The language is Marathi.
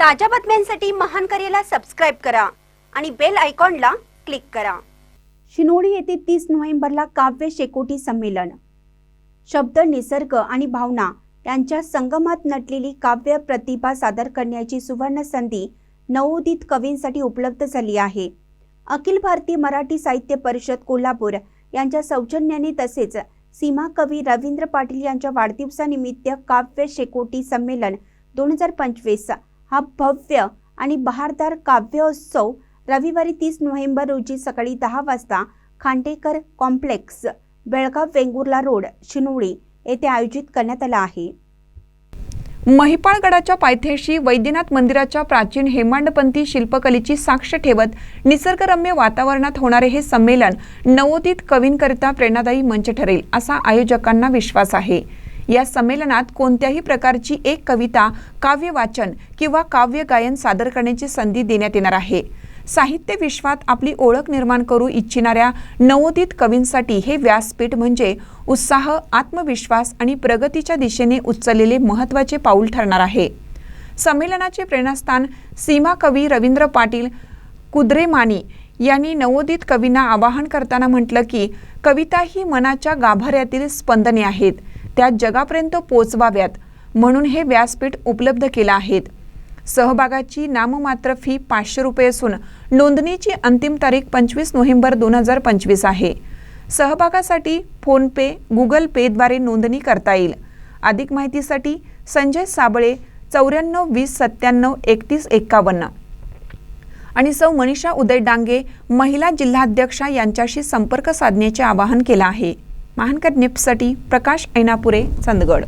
ताज्या बातम्यांसाठी महान करेला सबस्क्राईब करा आणि बेल आयकॉनला क्लिक करा. शिनोडी येथे तीस नोव्हेंबरला काव्य शेकोटी संमेलन. शब्द निसर्ग आणि भावना यांच्या संगमात नटलेली काव्य प्रतिभा सादर करण्याची सुवर्ण संधी नवोदित कवींसाठी उपलब्ध झाली आहे. अखिल भारतीय मराठी साहित्य परिषद कोल्हापूर यांच्या सौजन्याने तसेच सीमा कवी रवींद्र पाटील यांच्या वाढदिवसानिमित्त काव्य शेकोटी संमेलन दोन हजार पंचवीस हा भव्य आणि बहारदार काव्योत्सव रविवारी तीस नोव्हेंबर रोजी सकाळी दहा वाजता खांडेकर कॉम्प्लेक्स बेळगाव वेंगुर्ला रोड शिनोळी येथे आयोजित करण्यात आला आहे. महिपाळगडाच्या पायथ्याशी वैद्यनाथ मंदिराच्या प्राचीन हेमांडपंथी शिल्पकलेची साक्ष ठेवत निसर्गरम्य वातावरणात होणारे हे संमेलन नवोदित कवींकरिता प्रेरणादायी मंच ठरेल असा आयोजकांना विश्वास आहे. या संमेलनात कोणत्याही प्रकारची एक कविता काव्य वाचन किंवा काव्य गायन सादर करण्याची संधी देण्यात येणार आहे. साहित्य विश्वात आपली ओळख निर्माण करू इच्छिणाऱ्या नवोदित कवींसाठी हे व्यासपीठ म्हणजे उत्साह आत्मविश्वास आणि प्रगतीच्या दिशेने उचललेले महत्त्वाचे पाऊल ठरणार आहे. संमेलनाचे प्रेरणास्थान सीमा कवी रवींद्र पाटील कुद्रेमानी यांनी नवोदित कवींना आवाहन करताना म्हटलं की कविता ही मनाच्या गाभाऱ्यातील स्पंदने आहेत. त्या जगापर्यंत पोचवाव्यात म्हणून हे व्यासपीठ उपलब्ध केलं आहेत. सहभागाची नाममात्र फी पाचशे रुपये असून नोंदणीची अंतिम तारीख पंचवीस नोव्हेंबर दोन हजार पंचवीस आहे. सहभागासाठी फोनपे गुगल पेद्वारे नोंदणी करता येईल. अधिक माहितीसाठी संजय साबळे चौऱ्याण्णव वीस सत्त्याण्णव एकतीस एक्कावन्न. आणि सौ मनीषा उदय डांगे महिला जिल्हाध्यक्षा यांच्याशी संपर्क साधण्याचे आवाहन केलं आहे. महानकर निप्ससाठी प्रकाश ऐनापुरे चंदगड.